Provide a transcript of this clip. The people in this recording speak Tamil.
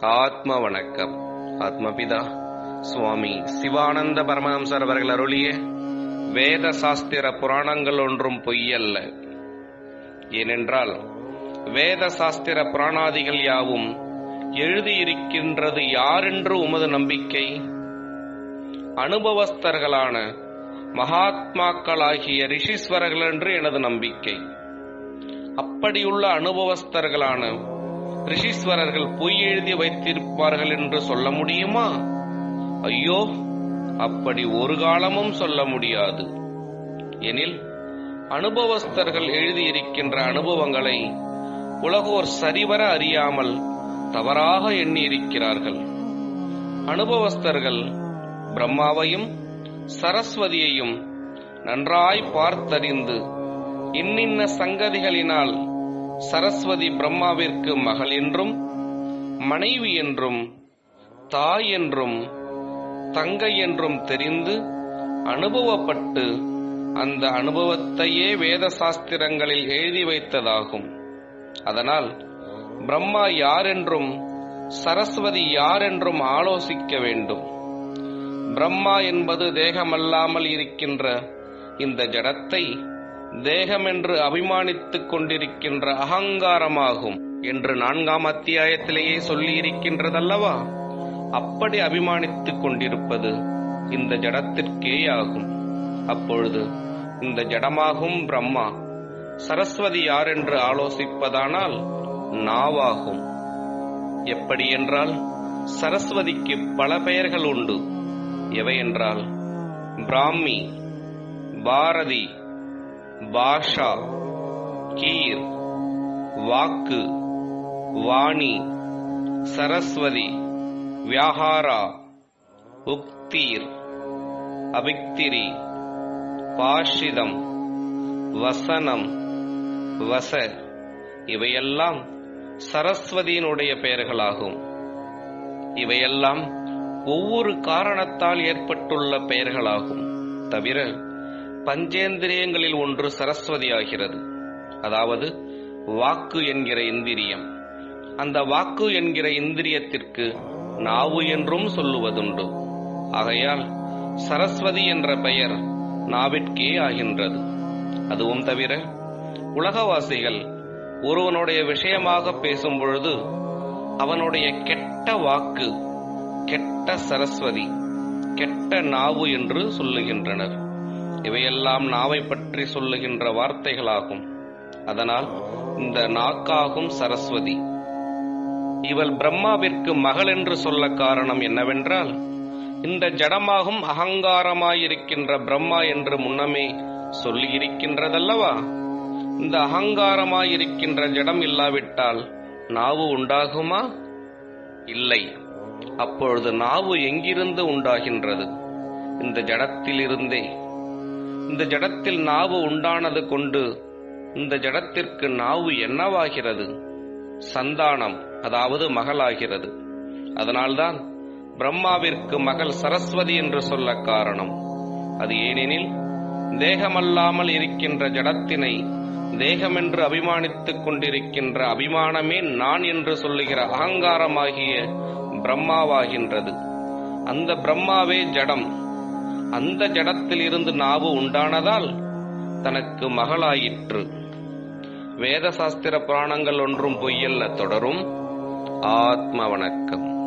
ஆத்ம வணக்கம் ஆத்மபிதா சுவாமி சிவானந்த பரமஹம்சர் அவர்கள் அருளிய வேத சாஸ்திர புராணங்கள் ஒன்றும் பொய்யல்ல. ஏனென்றால் வேத சாஸ்திர புராணாதிகள் யாவும் எழுதியிருக்கின்றது யாரென்று உமது நம்பிக்கை? அனுபவஸ்தர்களான மகாத்மாக்களாகிய ரிஷீஸ்வரர்கள் என்று எனது நம்பிக்கை. அப்படியுள்ள அனுபவஸ்தர்களான ரிஷீஸ்வரர்கள் பொய் எழுதி வைத்திருப்பார்கள் என்று சொல்ல முடியுமா? ஐயோ அப்படி ஒரு காலமும் சொல்ல முடியாது. எனில் அனுபவஸ்தர்கள் எழுதியிருக்கின்ற அனுபவங்களை உலகோர் சரிவர அறியாமல் தவறாக எண்ணியிருக்கிறார்கள். அனுபவஸ்தர்கள் பிரம்மாவையும் சரஸ்வதியையும் நன்றாய் பார்த்தறிந்து இன்னின்ன சங்கதிகளினால் சரஸ்வதி பிரம்மாவிற்கு மகள் என்றும் மனைவி என்றும் தாய் என்றும் தங்கை என்றும் தெரிந்து அனுபவப்பட்டு அந்த அனுபவத்தையே வேத சாஸ்திரங்களில் எழுதி வைத்ததாகும். அதனால் பிரம்மா யாரென்றும் சரஸ்வதி யாரென்றும் ஆலோசிக்க வேண்டும். பிரம்மா என்பது தேகமல்லாமல் இருக்கின்ற இந்த ஜடத்தை தேகமென்று அபிமானித்துக் கொண்டிருக்கின்ற அகங்காரமாகும் என்று நான்காம் அத்தியாயத்திலேயே சொல்லியிருக்கின்றதல்லவா? அப்படி அபிமானித்துக் கொண்டிருப்பது இந்த ஜடத்திற்கே ஆகும். அப்பொழுது இந்த ஜடமாகும் பிரம்மா. சரஸ்வதி யாரென்று ஆலோசிப்பதானால் நாவாகும். எப்படி என்றால் சரஸ்வதிக்கு பல பெயர்கள் உண்டு. எவை என்றால் பிராமி பாரதி பாஷா கீர் வாக்கு வாணி சரஸ்வதி வியாகாரா உக்தீர் அபிக்திரி பாஷிதம் வசனம் வச இவையெல்லாம் சரஸ்வதியினுடைய பெயர்களாகும். இவையெல்லாம் ஒவ்வொரு காரணத்தால் ஏற்பட்டுள்ள பெயர்களாகும். தவிர பஞ்சேந்திரியங்களில் ஒன்று சரஸ்வதி ஆகிறது அதாவது வாக்கு என்கிற இந்திரியம். அந்த வாக்கு என்கிற இந்திரியத்திற்கு நாவு என்றும் சொல்லுவதுண்டு. ஆகையால் சரஸ்வதி என்ற பெயர் நாவிற்கே ஆகின்றது. அதுவும் தவிர உலகவாசிகள் ஒருவனுடைய விஷயமாக பேசும் பொழுது அவனுடைய கெட்ட வாக்கு கெட்ட சரஸ்வதி கெட்ட நாவு என்று சொல்லுகின்றனர். இவையெல்லாம் நாவை பற்றி சொல்லுகின்ற வார்த்தைகளாகும். அதனால் இந்த நாக்காகும் சரஸ்வதி. இவள் பிரம்மாவிற்கு மகள் என்று சொல்ல காரணம் என்னவென்றால் இந்த ஜடமாகும் அகங்காரமாயிருக்கின்ற பிரம்மா என்று முன்னமே சொல்லியிருக்கின்றதல்லவா? இந்த அகங்காரமாயிருக்கின்ற ஜடம் இல்லாவிட்டால் நாவு உண்டாகுமா? இல்லை. அப்பொழுது நாவு எங்கிருந்து உண்டாகின்றது? இந்த ஜடத்திலிருந்தே. இந்த ஜடத்தில் நாவு உண்டானது கொண்டு இந்த ஜடத்திற்கு நாவு என்னவாகிறது? சந்தானம் அதாவது மகளாகிறது. அதனால்தான் பிரம்மாவிற்கு மகள் சரஸ்வதி என்று சொல்ல காரணம். அது ஏனெனில் தேகமல்லாமல் இருக்கின்ற ஜடத்தினை தேகமென்று அபிமானித்துக் கொண்டிருக்கின்ற அபிமானமே நான் என்று சொல்லுகிற அகங்காரமாகிய பிரம்மாவாகின்றது. அந்த பிரம்மாவே ஜடம். அந்த ஜடத்திலிருந்து நாவு உண்டானதால் தனக்கு மகளாயிற்று. வேத சாஸ்திர புராணங்கள் ஒன்றும் பொய்யல்ல தொடரும். ஆத்ம வணக்கம்.